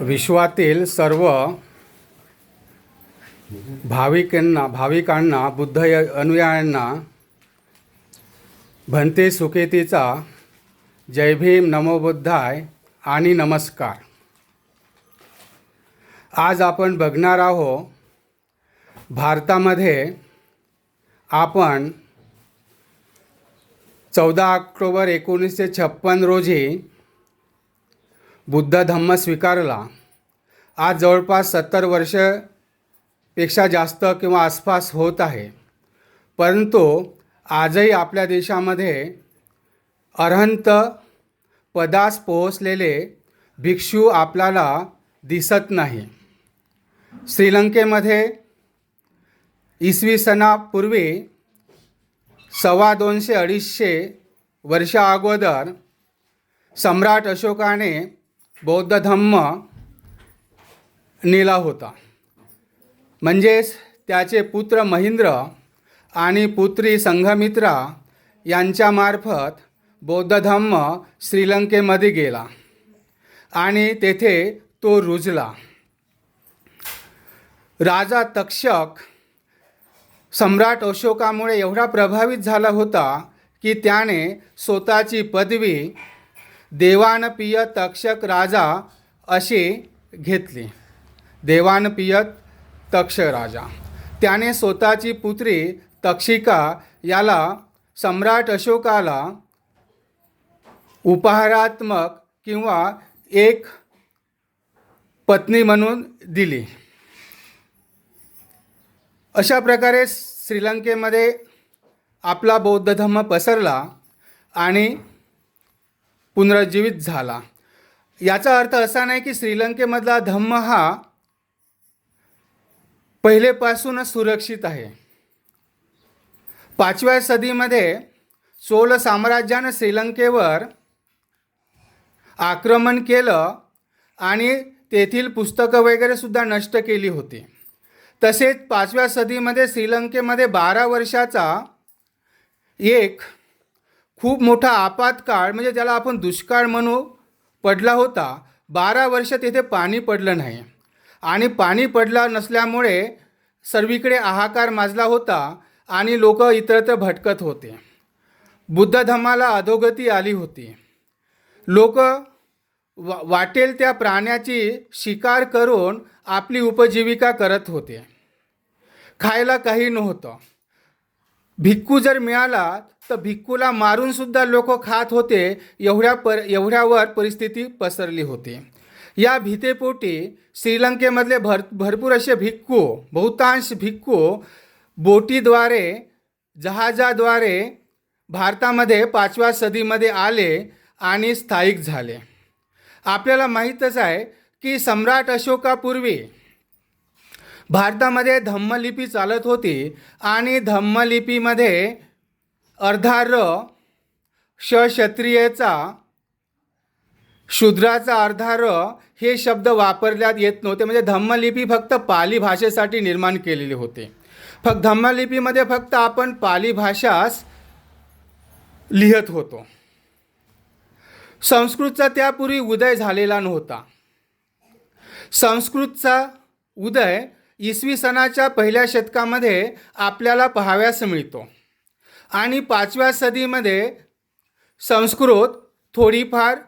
विश्वातील सर्व भाविकांना भाविकांना बुद्ध अनुयायांना भंते सुकेतीचा जय भीम नमोबुद्धाय आणि नमस्कार. आज आपण बघणार आहोत भारतामध्ये आपण चौदा ऑक्टोबर एकोणीसशे छप्पन रोजी बुद्ध धम्म स्वीकारला. आज जवळपास सत्तर वर्षपेक्षा जास्त किंवा आसपास होत आहे. परंतु आजही आपल्या देशामध्ये अरहंत पदास पोहोचलेले भिक्षू आपल्याला दिसत नाही. श्रीलंकेमध्ये इसवी सणापूर्वी सव्वा दोनशे अडीचशे वर्षा अगोदर सम्राट अशोकाने बौद्ध धम्म नेला होता. म्हणजेच त्याचे पुत्र महिंद्र आणि पुत्री संघमित्रा यांच्यामार्फत बौद्ध धम्म श्रीलंकेमध्ये गेला आणि तेथे तो रुजला. राजा तक्षक सम्राट अशोकामुळे एवढा प्रभावित झाला होता की त्याने स्वतःची पदवी देवानपिय तक्षक राजा अशी घेतली. देवानपिय तक्ष राजा. त्याने स्वतःची पुत्री तक्षिका याला सम्राट अशोकाला उपहारात्मक किंवा एक पत्नी म्हणून दिली. अशा प्रकारे श्रीलंकेमध्ये आपला बौद्ध धर्म पसरला आणि पुनरुज्जीवित झाला. याचा अर्थ असा नाही की श्रीलंकेमधला धम्म हा पहिलेपासूनच सुरक्षित आहे. पाचव्या सदीमध्ये चोल साम्राज्यानं श्रीलंकेवर आक्रमण केलं आणि तेथील पुस्तकं वगैरे सुद्धा नष्ट केली होती. तसेच पाचव्या सदीमध्ये श्रीलंकेमध्ये बारा वर्षाचा एक खूप मोठा आपातकाळ म्हणजे ज्याला आपण दुष्काळ म्हणू पडला होता. बारा वर्ष तेथे पाणी पडलं नाही. आणि पाणी पडलं नसल्यामुळे सर्वीकडे हाहाकार माजला होता आणि लोक इतरत्र भटकत होते. बुद्ध धमाला अधोगती आली होती. लोक वा वाटेल त्या प्राण्याची शिकार करून आपली उपजीविका करत होते. खायला काही नव्हतं. भिक्खू जर मिळाला तर भिक्खूला मारूनसुद्धा लोक खात होते एवढ्या पर एवढ्यावर परिस्थिती पसरली होती. या भीतेपोटी श्रीलंकेमधले भर भरपूर असे भिक्खू बहुतांश भिक्खू बोटीद्वारे जहाजाद्वारे भारतामध्ये पाचव्या सदीमध्ये आले आणि स्थायिक झाले. आपल्याला माहीतच आहे की सम्राट अशोकापूर्वी भारतामध्ये धम्मलिपी चालत होती आणि धम्मलिपीमध्ये अर्धा र क्षत्रियेचा शूद्राचा अर्धा र हे शब्द वापरण्यात येत नव्हते. म्हणजे धम्मलिपी फक्त पाली भाषेसाठी निर्माण केलेली होती. फक्त धम्मलिपीमध्ये फक्त आपण पाली भाषास लिहत होतो. संस्कृतचा त्यापूर्वी उदय झालेला नव्हता. संस्कृतचा उदय इसवी सणाच्या पहिल्या शतकामध्ये आपल्याला पाहाव्यास मिळतो. आणि पाचव्या सदीमध्ये संस्कृत थोडीफार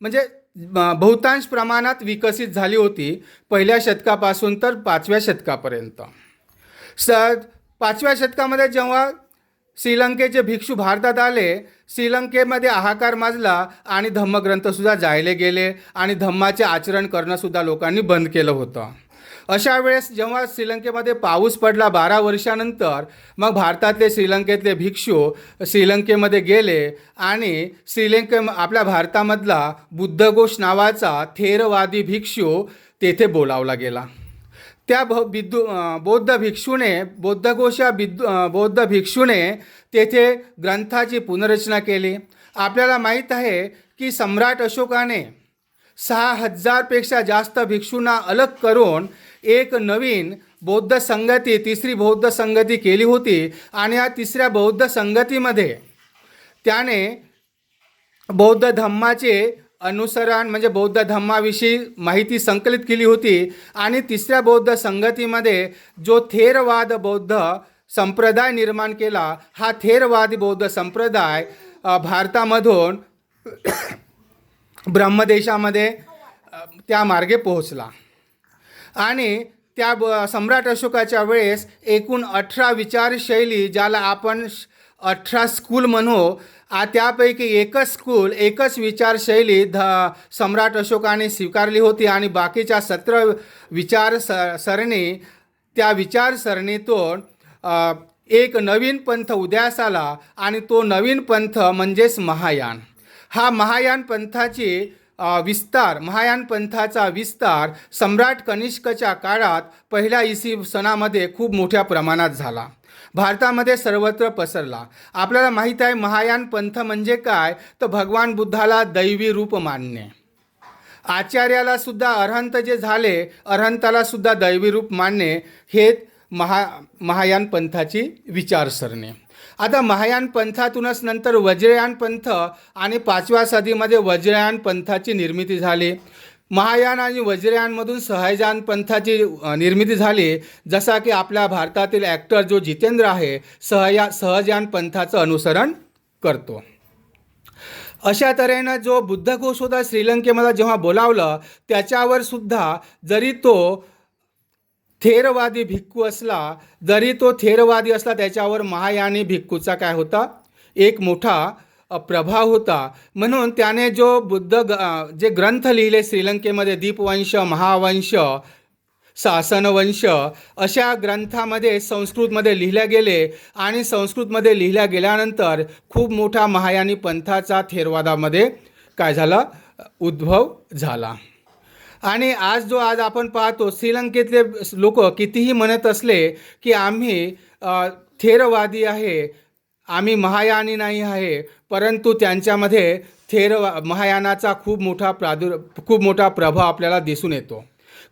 म्हणजे बहुतांश प्रमाणात विकसित झाली होती पहिल्या शतकापासून तर पाचव्या शतकापर्यंत. स पाचव्या शतकामध्ये जेव्हा श्रीलंकेचे भिक्षू भारतात आले श्रीलंकेमध्ये हाहाकार माजला आणि धम्मग्रंथसुद्धा जायले गेले आणि धम्माचे आचरण करणंसुद्धा लोकांनी बंद केलं होतं. अशा वेळेस जेव्हा श्रीलंकेमध्ये पाऊस पडला बारा वर्षानंतर मग भारतातले श्रीलंकेतले भिक्षू श्रीलंकेमध्ये गेले आणि श्रीलंके आपल्या भारतामधला बुद्धघोष नावाचा थेरवादी भिक्षू तेथे बोलावला गेला. त्या भ बिद्दू बौद्ध भिक्षूने बौद्धघोष बिद्दू बौद्ध भिक्षूने तेथे ग्रंथाची पुनर्रचना केली. आपल्याला माहीत आहे की सम्राट अशोकाने सहा हजारपेक्षा जास्त भिक्षूंना अलग करून एक नवीन बौद्ध संगती तिसरी बौद्ध संगती केली होती आणि या तिसऱ्या बौद्ध संगतीमध्ये त्याने बौद्ध धम्माचे अनुसरण म्हणजे बौद्ध धम्माविषयी माहिती संकलित केली होती आणि तिसऱ्या बौद्ध संगतीमध्ये जो थेरवाद बौद्ध संप्रदाय निर्माण केला हा थेरवादी बौद्ध संप्रदाय भारतामधून ब्रह्मदेशामध्ये त्या मार्गे पोहोचला. आणि त्या ब सम्राट अशोकाच्या वेळेस एकूण अठरा विचारशैली ज्याला आपण श- अठरा स्कूल म्हणू आ त्यापैकी एकच स्कूल एकच विचारशैली ध सम्राट अशोकाने स्वीकारली होती आणि बाकीच्या सतरा विचार स सरणी त्या विचारसरणीतून एक नवीन पंथ उदयास आला आणि तो नवीन पंथ म्हणजेच महायान. हा महायान पंथाची विस्तार महायान पंथाचा विस्तार सम्राट कनिष्कच्या काळात पहिल्या इसी सणामध्ये खूप मोठ्या प्रमाणात झाला. भारतामध्ये सर्वत्र पसरला. आपल्याला माहीत आहे महायान पंथ म्हणजे काय? तर भगवान बुद्धाला दैवी रूप मानणे. आचार्याला सुद्धा अरहंत जे झाले अरहंताला सुद्धा दैवी रूप मानणे हे महा महायान पंथाची विचारसरणी. आता महायान पंथातूनच नंतर वज्रयान पंथ आणि पाचव्या सदीमध्ये वज्रयान पंथाची निर्मिती झाली. महायान आणि वज्रयानमधून सहजान पंथाची निर्मिती झाली. जसा की आपल्या भारतातील ॲक्टर जो जितेंद्र आहे सहया सहजान पंथाचं अनुसरण करतो. अशा तऱ्हेनं जो बुद्धघोष होता श्रीलंकेमध्ये जेव्हा बोलावलं त्याच्यावर सुद्धा जरी तो थेरवादी भिक्खू असला जरी तो थेरवादी असला त्याच्यावर महायानी भिक्खूचा काय होता? एक मोठा प्रभाव होता. म्हणून त्याने जो बुद्ध ग- जे ग्रंथ लिहिले श्रीलंकेमध्ये दीपवंश महावंश शासनवंश अशा ग्रंथामध्ये संस्कृतमध्ये लिहिल्या गेले आणि संस्कृतमध्ये लिहिल्या गेल्यानंतर खूप मोठा महायानी पंथाचा थेरवादामध्ये काय झाला? उद्भव झाला. आणि आज जो आज आपण पाहतो श्रीलंकेतले लोक कितीही म्हणत असले की आम्ही थेरवादी आहे आम्ही महायानी नाही आहे परंतु त्यांच्यामध्ये थेर महायानाचा खूप मोठा प्रादुर् खूप मोठा प्रभाव आपल्याला दिसून येतो.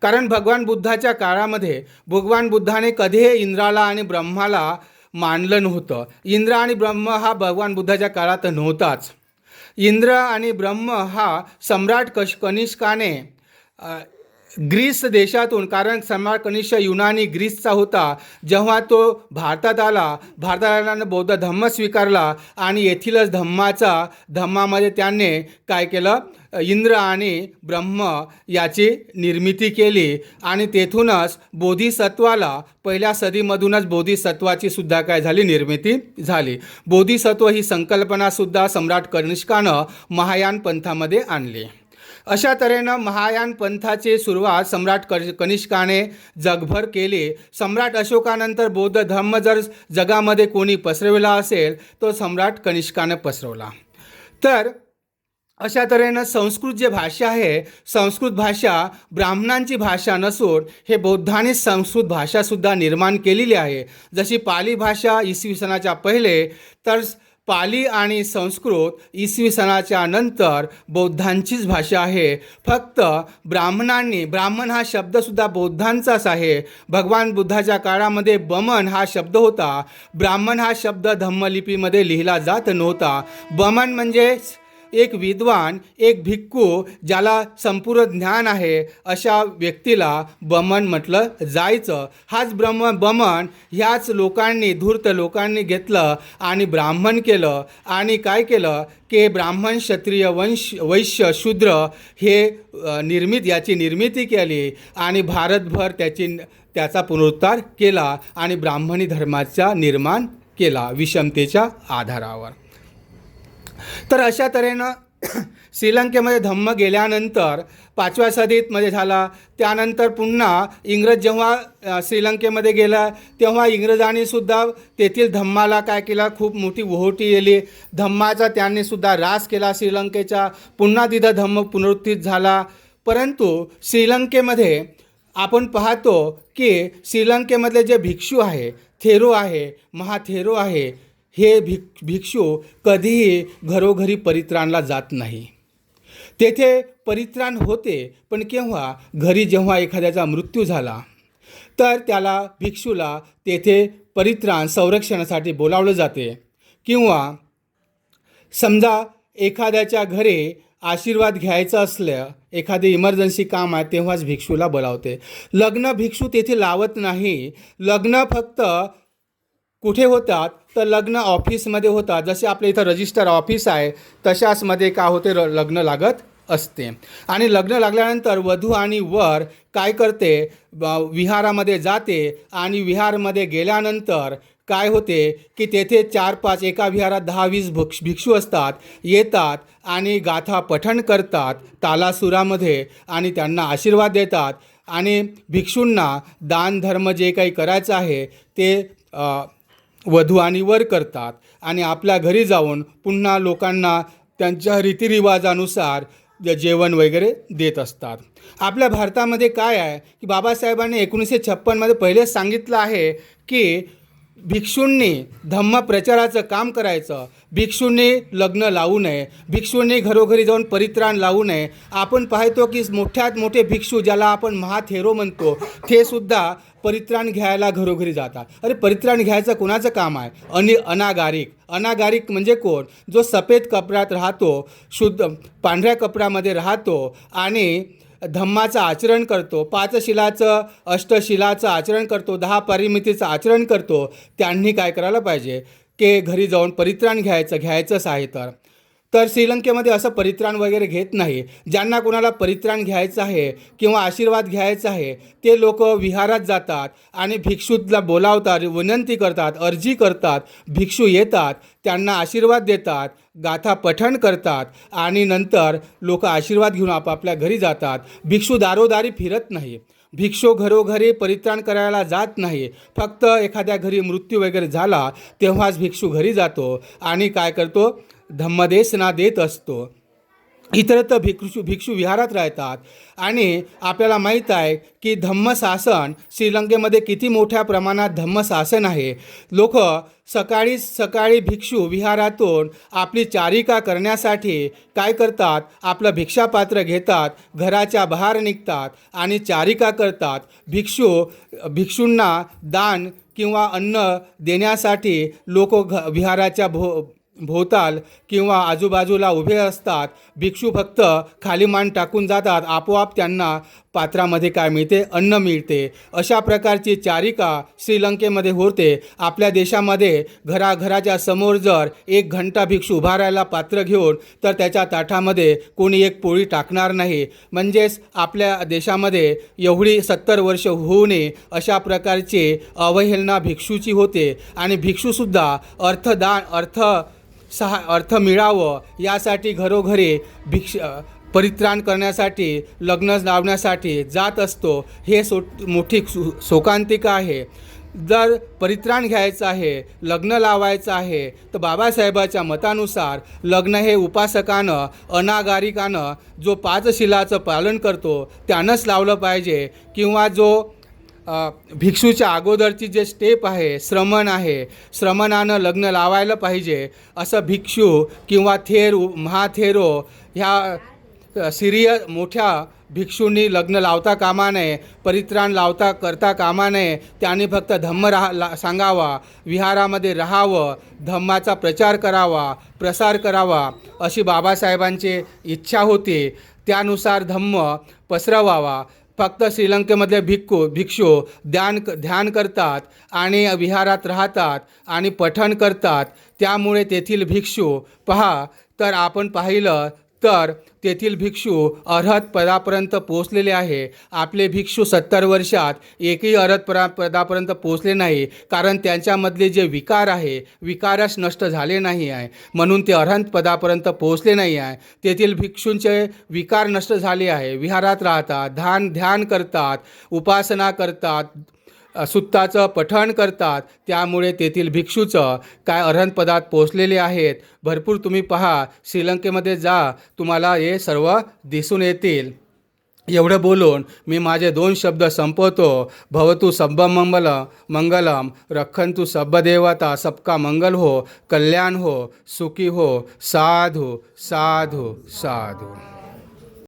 कारण भगवान बुद्धाच्या काळामध्ये भगवान बुद्धाने कधीही इंद्राला आणि ब्रह्माला मानलं नव्हतं. इंद्र आणि ब्रह्म हा भगवान बुद्धाच्या काळात नव्हताच. इंद्र आणि ब्रह्म हा सम्राट कश कनिष्काने ग्रीस देशातून कारण सम्राट कनिष्ठ युनानी ग्रीसचा होता जेव्हा तो भारतात आला भारतात आल्यानं बौद्ध धम्म स्वीकारला आणि येथीलच धम्माचा धम्मामध्ये त्याने काय केलं? इंद्र आणि ब्रह्म याची निर्मिती केली आणि तेथूनच बोधिसत्वाला पहिल्या सदीमधूनच बोधिसत्वाची सुद्धा काय झाली? निर्मिती झाली. बोधिसत्व ही संकल्पनासुद्धा सम्राट कनिष्कानं महायान पंथामध्ये आणली. अशा तऱ्हेनं महायान पंथाची सुरुवात सम्राट क कनिष्काने जगभर केली. सम्राट अशोकानंतर बौद्ध धम्म जर जगामध्ये कोणी पसरविला असेल तो सम्राट कनिष्कानं पसरवला. तर अशा तऱ्हेनं संस्कृत जे भाषा आहे संस्कृत भाषा ब्राह्मणांची भाषा नसून हे बौद्धांनी संस्कृत भाषासुद्धा निर्माण केलेली आहे. जशी पाली भाषा इसवी सनाच्या पहिले तर पाली आणि संस्कृत इसवी सनाच्या नंतर बौद्धांचीच भाषा आहे. फक्त ब्राह्मणांनी ब्राह्मण हा शब्दसुद्धा बौद्धांचाच आहे. भगवान बुद्धाच्या काळामध्ये बमन हा शब्द होता. ब्राह्मण हा शब्द धम्मलिपीमध्ये लिहिला जात नव्हता. बमन म्हणजेच एक विद्वान एक भिक्खू ज्याला संपूर्ण ज्ञान आहे अशा व्यक्तीला बमन म्हटलं जायचं. हाच ब्रह्म बमन ह्याच लोकांनी धूर्त लोकांनी घेतलं आणि ब्राह्मण केलं. आणि काय केलं? की ब्राह्मण क्षत्रिय वंश वैश्य शूद्र हे निर्मित याची निर्मिती केली आणि भारतभर त्याची त्याचा पुनरुद्धार केला आणि ब्राह्मणी धर्माचा निर्माण केला विषमतेच्या आधारावर. तर अशा तऱ्हेनं श्रीलंकेमध्ये धम्म गेल्यानंतर पाचव्या सदीतमध्ये झाला. त्यानंतर पुन्हा इंग्रज जेव्हा श्रीलंकेमध्ये गेला तेव्हा इंग्रजांनीसुद्धा तेथील धम्माला काय केला? खूप मोठी ओहोटी येली. धम्माचा त्यांनीसुद्धा रास केला श्रीलंकेचा. पुन्हा तिथं धम्म पुनरुत्थित झाला. परंतु श्रीलंकेमध्ये आपण पाहतो की श्रीलंकेमधले जे भिक्षू आहे थेरो आहे महाथेरो आहे हे भिक भिक्षू कधीही घरोघरी परित्राणला जात नाही. तेथे परित्राण होते पण केव्हा? घरी जेव्हा एखाद्याचा मृत्यू झाला तर त्याला भिक्षूला तेथे परित्राण संरक्षणासाठी बोलावलं जाते. किंवा समजा एखाद्याच्या घरी आशीर्वाद घ्यायचं असलं एखादी इमर्जन्सी काम आहे तेव्हाच भिक्षूला बोलावते. लग्न भिक्षू तेथे लावत नाही. लग्न फक्त कुठे होतात? तर लग्न ऑफिसमध्ये होतात. जसे आपल्या इथं रजिस्टर ऑफिस आहे तशाचमध्ये काय होते? र लग्न लागत असते. आणि लग्न लागल्यानंतर वधू आणि वर काय करते? ब- विहारामध्ये जाते आणि विहारमध्ये गेल्यानंतर काय होते? की तेथे चार पाच एका विहारात दहा वीस भिक्ष भिक्षू असतात. येतात आणि गाथा पठण करतात तालासुरामध्ये आणि त्यांना आशीर्वाद देतात. आणि भिक्षूंना दान धर्म जे काही करायचं आहे ते वधू आणि वर करतात आणि आपल्या घरी जाऊन पुन्हा लोकांना त्यांच्या रीतिरिवाजानुसार जेवण वगैरे देत असतात. आपल्या भारतामध्ये काय आहे की बाबासाहेबांनी एकोणीसशे छप्पनमध्ये पहिलेच सांगितलं आहे की भिक्षूंनी धम्म प्रचाराचं काम करायचं. भिक्षूंनी लग्न लावू नये. भिक्षूंनी घरोघरी जाऊन परित्राण लावू नये. आपण पाहतो की मोठ्यात मोठे भिक्षू ज्याला आपण महाथेरो म्हणतो ते सुद्धा परित्राण घ्यायला घरोघरी जातात. अरे परित्राण घ्यायचं कोणाचं काम आहे? अनि अनागारिक. अनागारिक म्हणजे कोण? जो सफेद कपड्यात राहतो शुद्ध पांढऱ्या कपड्यामध्ये राहतो आणि धम्माचं आचरण करतो पाच शिलाचं अष्टशिलाचं आचरण करतो दहा परिमितीचं आचरण करतो त्यांनी काय करायला पाहिजे? की घरी जाऊन परित्राण घ्यायचं घ्यायचंच आहे तर. तर श्रीलंकेमध्ये असं परित्राण वगैरे घेत नाही. ज्यांना कोणाला परित्राण घ्यायचं आहे किंवा आशीर्वाद घ्यायचा आहे ते लोक विहारात जातात आणि भिक्षूला बोलावतात विनंती करतात अर्जी करतात भिक्षू येतात त्यांना आशीर्वाद देतात गाथा पठण करतात आणि नंतर लोक आशीर्वाद घेऊन आपापल्या घरी जातात. भिक्षू दारोदारी फिरत नाही. भिक्षू घरोघरी परित्राण करायला जात नाही. फक्त एखाद्या घरी मृत्यू वगैरे झाला तेव्हाच भिक्षू घरी जातो आणि काय करतो? धम्मदेशना देत असतो. इतरत्र भिक्षू भिक्षू विहारात राहतात. आणि आपल्याला माहीत आहे की धम्मशासन श्रीलंकेमध्ये किती मोठ्या प्रमाणात धम्मशासन आहे. लोक सकाळी सकाळी भिक्षू विहारातून आपली चारिका करण्यासाठी काय करतात? आपलं भिक्षापात्र घेतात घराच्या बाहेर निघतात आणि चारिका करतात. भिक्षू भिक्षूंना दान किंवा अन्न देण्यासाठी लोक घ विहाराच्या भो भोवताल किंवा आजूबाजूला उभे असतात भिक्षू फक्त खाली मान टाकून जातात आपोआप त्यांना पात्रामध्ये काय मिळते? अन्न मिळते. अशा प्रकारची चारिका श्रीलंकेमध्ये होते. आपल्या देशामध्ये घराघराच्या समोर जर एक घंटा भिक्षू उभा राहायला पात्र घेऊन तर त्याच्या ताठामध्ये कोणी एक पोळी टाकणार नाही. म्हणजेच आपल्या देशामध्ये एवढी सत्तर वर्ष होऊ नये अशा प्रकारची अवहेलना भिक्षूची होते. आणि भिक्षूसुद्धा अर्थदान अर्थ सहा अर्थ मिळावं यासाठी घरोघरी भिक्ष परित्राण करण्यासाठी लग्न लावण्यासाठी जात असतो. हे सो मोठी सु शोकांतिका आहे. जर परित्राण घ्यायचं आहे लग्न लावायचं आहे तर बाबासाहेबाच्या मतानुसार लग्न हे उपासकानं अनागारिकानं जो पाचशिलाचं पालन करतो त्यानंच लावलं पाहिजे. किंवा जो भिक्षूच्या अगोदरची जे स्टेप आहे श्रमण आहे श्रमणानं लग्न लावायला पाहिजे असं भिक्षू किंवा थेर महाथेरो ह्या सिरिय मोठ्या भिक्षूंनी लग्न लावता कामा नये परित्राण लावता करता कामा नये त्यांनी फक्त धम्म राहा ला सांगावा विहारामध्ये राहावं धम्माचा प्रचार करावा प्रसार करावा अशी बाबासाहेबांची इच्छा होती. त्यानुसार धम्म पसरवावा. फक्त श्रीलंकेमधले भिक्खू भिक्षू ध्यान ध्यान करतात आणि विहारात राहतात आणि पठण करतात. त्यामुळे तेथील भिक्षू पहा तर आपण पाहिलं तर तेथील भिक्षू अर्हत पदापर्यंत पोहोचलेले आहे. आपले भिक्षू सत्तर वर्षात एकही अर्हत परा पदापर्यंत पोहोचले नाही कारण त्यांच्यामधले जे विकार आहे विकारच नष्ट झाले नाही आहे. म्हणून ते अर्हंत पदापर्यंत पोचले नाही आहे. तेथील भिक्षूंचे विकार नष्ट झाले आहे. विहारात राहतात ध्यान ध्यान करतात उपासना करतात सुत्ताचं पठण करतात. त्यामुळे तेथील भिक्षूचं काय अर्हणपदात पोचलेले आहेत भरपूर तुम्ही पहा. श्रीलंकेमध्ये जा तुम्हाला हे सर्व दिसून येतील. एवढं बोलून मी माझे दोन शब्द संपवतो. भवतु सब्ब मंगल मंगलम. रखंतु सब्ब देवता सबका मंगल हो कल्याण हो सुखी हो साधू साधू साधू।